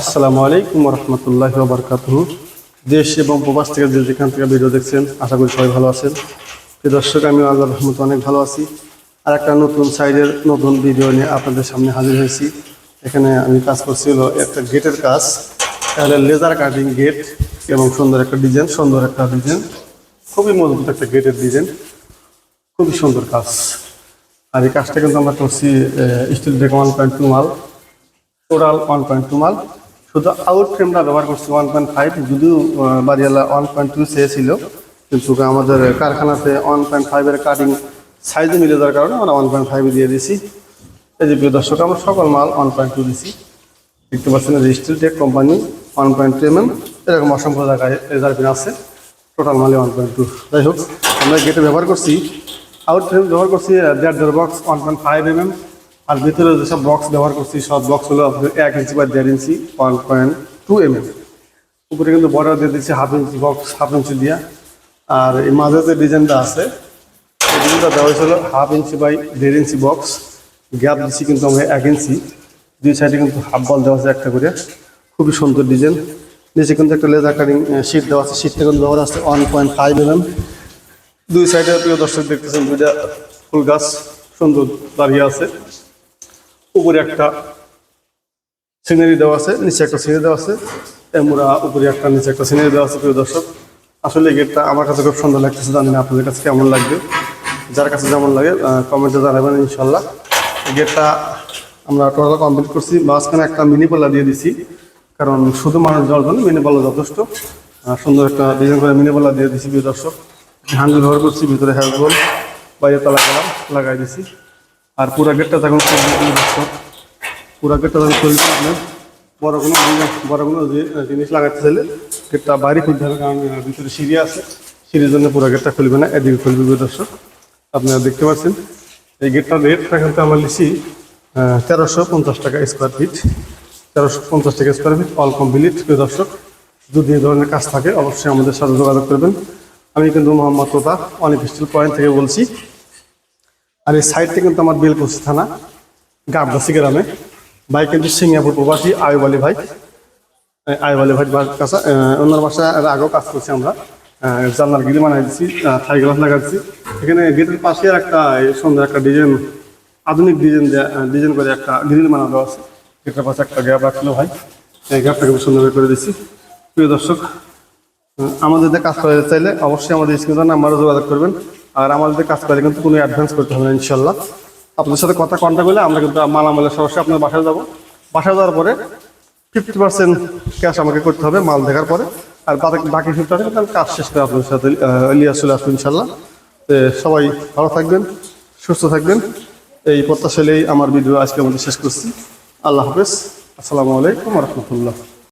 আসসালামু আলাইকুম রহমতুল্লাহ বারকাত দেশ এবং প্রবাস থেকে যে যেখান থেকে ভিডিও দেখছেন, আশা করি সবাই ভালো আছেন। প্রিয় দর্শক, আমি আল্লাহ রহমত অনেক ভালো আছি। আর একটা নতুন সাইডের নতুন ভিডিও নিয়ে আপনাদের সামনে হাজির হয়েছি। এখানে আমি কাজ করছি হলো একটা গেটের কাজ। তাহলে লেজার কাটিং গেট এবং সুন্দর একটা ডিজাইন, সুন্দর একটা ডিজাইন। খুবই মজবুত একটা গেটের ডিজাইন। খুবই সুন্দর কাজ। আর এই কাজটা কিন্তু আমরা করছি steel deck one point two মাল, টোটাল ওয়ান পয়েন্ট টু মাল। শুধু আউট ফ্রেমটা ব্যবহার করছি ওয়ান পয়েন্ট ফাইভ যদিও বাড়িওয়ালা ওয়ান পয়েন্ট টু চেয়েছিল, কিন্তু আমাদের কারখানাতে ওয়ান পয়েন্ট ফাইভের কাটিং সাইজে মিলে যাওয়ার কারণে আমরা ওয়ান পয়েন্ট ফাইভে দিয়ে দিছি। এই যে প্রিয় দর্শক, আমরা সকল মাল ওয়ান পয়েন্ট টু দিছি। দেখতে পাচ্ছেন steel tech company one point two M M এরকম অসংখ্য জায়গায় রেজার্ভিন আছে। টোটাল মালে ওয়ান পয়েন্ট টু যাই হোক, আমরা গেটে ব্যবহার করছি। আউট ফ্রেম ব্যবহার করছি দেড় দেড় box one point five M M আর ভিতরে যেসব বক্স ব্যবহার করছি, সব বক্স হলো এক ইঞ্চি বা দেড় ইঞ্চি one point two M M উপরে কিন্তু বর্ডার দিয়ে দিচ্ছি হাফ ইঞ্চি বক্স হাফ ইঞ্চি দিয়া। আর এই মাঝে যে ডিজাইনটা আছে, এই ডিজাইনটা দেওয়া হয়েছিল হাফ ইঞ্চি বাই দেড় ইঞ্চি বক্স গ্যাপ দিচ্ছি কিন্তু আমরা এক ইঞ্চি দুই সাইডে কিন্তু হাফ বল দেওয়া আছে একটা করে। খুবই সুন্দর ডিজাইন নিচে কিন্তু একটা লেজার কাটিং শিট দেওয়া আছে। শিটটা কিন্তু ব্যবহার আছে ওয়ান পয়েন্ট ফাইভ এম দুই সাইডে প্রিয় দর্শক দেখতেছেন দুইটা ফুল গাছ সুন্দর দাঁড়িয়ে আছে। উপরে একটা সিনারি দেওয়া আছে, নিচে একটা সিনারি দেওয়া আছে। এমরা উপরে একটা, নিচে একটা সিনারি দেওয়া আছে, প্রিয় দর্শক। আসলে গেটটা আমার কাছে খুব সুন্দর লাগতেছে, জানি না আপনাদের কাছে কেমন লাগবে। যার কাছে যেমন লাগে কমেন্টে জানাবেন, ইনশাল্লাহ। গেটটা আমরা টোটাল কমপ্লিট করছি। মাঝখানে একটা মিনি পাল্লা দিয়ে দিছি, কারণ শুধু মানুষ যাওয়ার জন্য মিনি পাল্লা যথেষ্ট। সুন্দর একটা ডিজাইন করে মিনি পাল্লা দিয়ে দিছি, প্রিয় দর্শক। হ্যান্ডেল ব্যবহার করছি ভিতরে হ্যান্ড বল বাইরে তালা কালার লাগাই দিছি। আর পুরো গেটটা করবেন প্রিয় গেটটা যখন খুলবেন আপনার বড় কোনো বড় কোনো জিনিস লাগাতে চাইলে গেটটা বাইরে খুলতে হবে, কারণ ভিতরে সিঁড়ি আছে। সিঁড়ির জন্য পুরা গেটটা খুলবে না, এদিকে খুলবে দর্শক। আপনারা দেখতে পাচ্ছেন, এই গেটটার রেটটা কিন্তু আমার লিখি তেরোশো পঞ্চাশ টাকা স্কোয়ার ফিট তেরোশো পঞ্চাশ টাকা স্কোয়ার ফিট অল কমপ্লিট দর্শক। যদি এই ধরনের কাজ থাকে, অবশ্যই আমাদের সাথে যোগাযোগ করবেন। আমি কিন্তু মোহাম্মদ তোতা অনেক স্টিল পয়েন্ট থেকে বলছি। আর এই সাইডটা কিন্তু আমার বেলকুচি থানা গাবদাসি গ্রামে। ভাই কিন্তু সিঙ্গাপুর প্রবাসী আয়ুব আলী ভাই আয়ুব আলী ভাই কাছে ওনার বাসায় আগেও কাজ করছি আমরা। জানলার গিরি বানাই দিচ্ছি থাই গ্লাস লাগাচ্ছি এখানে গেটের পাশে একটা সুন্দর একটা ডিজাইন আধুনিক ডিজাইন ডিজাইন করে একটা গ্রিল বানা দেওয়া আছে। গেটের পাশে একটা গ্যাপ রাখল ভাই। এই গ্যাপটাকে খুব সুন্দর করে দিচ্ছি প্রিয় দর্শক আমাদের কাজ করাতে চাইলে অবশ্যই আমাদের স্ক্রিনের নাম্বারে যোগাযোগ করবেন। আর আমাদের কাজ করলে কিন্তু কোনো অ্যাডভান্স করতে হবে না ইনশাল্লাহ আপনাদের সাথে কথা কন্ট্যাক্ট করলে আমরা কিন্তু মালামালের সরাসরি আপনার বাসায় যাব। বাসায় যাওয়ার পরে ফিফটি পার্সেন্ট ক্যাশ আমাকে করতে হবে মাল দেখার পরে। আর বাকি ফিফটি পার্সেন্ট আমি কাজ শেষ করে আপনাদের সাথে লিয়া চলে আসব ইনশাল্লাহ সবাই ভালো থাকবেন, সুস্থ থাকবেন। এই প্রত্যাশালেই আমার ভিডিও আজকে আমাদের শেষ করছি। আল্লাহ হাফেজ। আসসালামু আলাইকুম রহমতুল্লাহ।